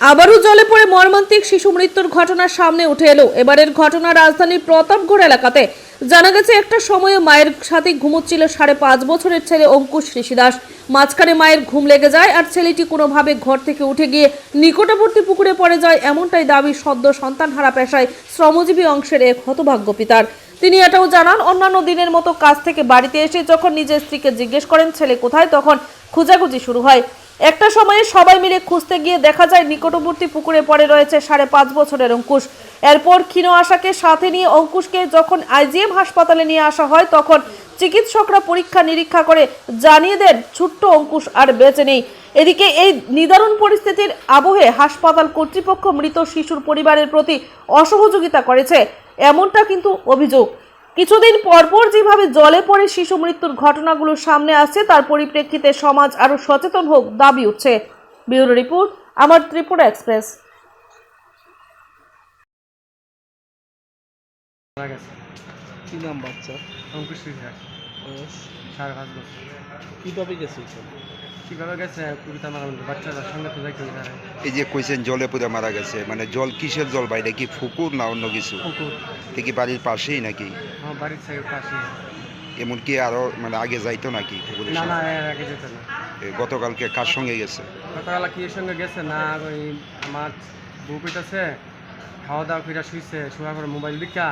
আবারও জলে পড়ে মর্মান্তিক শিশু মৃত্যুর ঘটনা সামনে উঠে এলো। এবারের ঘটনা রাজধানীর প্রতাপগড় এলাকাতে জানা গেছে, একটা সময়ে মায়ের সাথে ঘুমোচ্ছিল সাড়ে পাঁচ বছরের ছেলে অঙ্কুশ ঋষি দাস। মাঝখানে মায়ের ঘুম লেগে যায় আর ছেলেটি কোনোভাবে ঘর থেকে উঠে গিয়ে নিকটবর্তী পুকুরে পড়ে যায়, এমনটাই দাবি সদ্য সন্তানহারা পেশায় শ্রমজীবী অংশের এক হতভাগ্য পিতার। তিনি এটাও জানান, অন্যান্য দিনের মতো কাজ থেকে বাড়িতে এসে যখন নিজের স্ত্রীকে জিজ্ঞেস করেন, ছেলে কোথায়? তখন খোঁজাখুঁজি শুরু হয়। একটা সময়ে সবাই মিলে খুঁজতে গিয়ে দেখা যায়, নিকটবর্তী পুকুরে পড়ে রয়েছে সাড়ে পাঁচ বছরের অঙ্কুশ। এরপর ক্ষীণ আশাকে সাথে নিয়ে অঙ্কুশকে যখন আইজিএম হাসপাতালে নিয়ে আসা হয়, তখন চিকিৎসকরা পরীক্ষা নিরীক্ষা করে জানিয়ে দেন, ছোট্ট অঙ্কুশ আর বেঁচে নেই। এদিকে এই নিদারুণ পরিস্থিতির আবহে হাসপাতাল কর্তৃপক্ষ মৃত শিশুর পরিবারের প্রতি অসহযোগিতা করেছে। এমনটা কিন্তু অভিযোগ। কিছুদিন পরপর যেভাবে জলে পড়ে শিশু মৃত্যুর ঘটনাগুলো সামনে আসছে তার পরিপ্রেক্ষিতে সমাজ আরও সচেতন হোক দাবি উঠছে। ব্যুরো রিপোর্ট আমার ত্রিপুরা এক্সপ্রেস। কি নাম বাচ্চা? অঙ্কুশ বয়স? সাড়ে পাঁচ বছর। কীভাবে গেছে কীভাবে গেছে কবিতা মারা বাচ্চাদের সঙ্গে তো যাইতে হবে এই যে কইছেন জলে পুরে মারা গেছে মানে জল কিসের জল বাইরে কি ফুকুর না অন্য কিছু? পুকুর কি বাড়ির পাশেই নাকি? আমার বাড়ির থেকে পাশে এমনকি আরও মানে আগে যাইতো নাকি পুকুরের না না সঙ্গে? এর আগে যেত না। এ, গতকালকে কার সঙ্গে গেছে? গতকাল কি এর সঙ্গে গেছে না ওই আমার বউ পেটাছে খাওয়া দাওয়া করে শুইছে শোয়া করে মোবাইল দেখা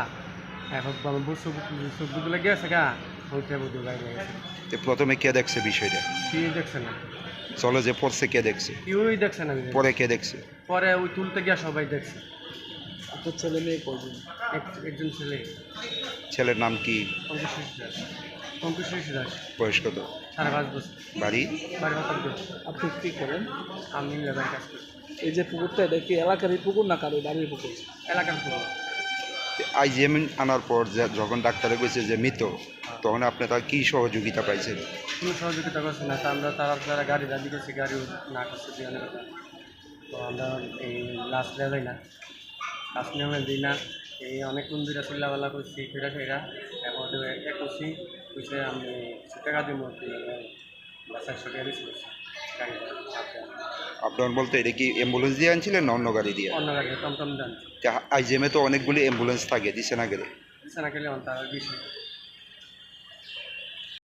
এখন আমার বউ চোখ চোখ দুগুলো গেছে গা। গেছে তো প্রথমে কে দেখছে বিষয়টা? কি দেখছে না? চলে যে পড়ছে কে দেখছে? কেউই দেখছে না পরে কে দেখছে? পরে ওই তুলতে গিয়া সবাই দেখছে। আপনার ছেলে মেয়ে কয়জন এক- একজন ছেলে। ছেলের নাম কি? অঙ্কুশ ঋষি দাস। বয়স কত? সাড়ে পাঁচ বছর। বাড়ি? বাড়ি আপনি কি করেন? আমি লেবার কাজ করি। এই যে পুকুরটা এটা কি এলাকারই পুকুর না কারও বাড়ির পুকুর? এলাকার পুরো আইজিএম আনার পর যখন ডাক্তারে কইছে যে মৃত, তখন আপনি তার কি সহযোগিতা পাইছেন? কোনো সহযোগিতা করছে না। তা আমরা তারা যারা গাড়ি দাবি করছি, গাড়িও না করছে তো আমরা এই লাস্ট যায় না। লাস্ট আমরা দিই না। এই অনেক মন্দিরা চিল্লাবেলা করছি, ফেরা ফেরা। এখন এক করছি বুঝে আমি টাকা দিব দিচ্ছি গাড়ি ভাড়া। আপনার বলতে এটা কি অ্যাম্বুলেন্স দিয়ে আনছিলেন না অন্য গাড়ি দিয়ে? অন্য গাড়ি টমটম দেন আইজিএমে তো অনেকগুলি অ্যাম্বুলেন্স থাকে দিছে না গেলে? দিছে না গেলে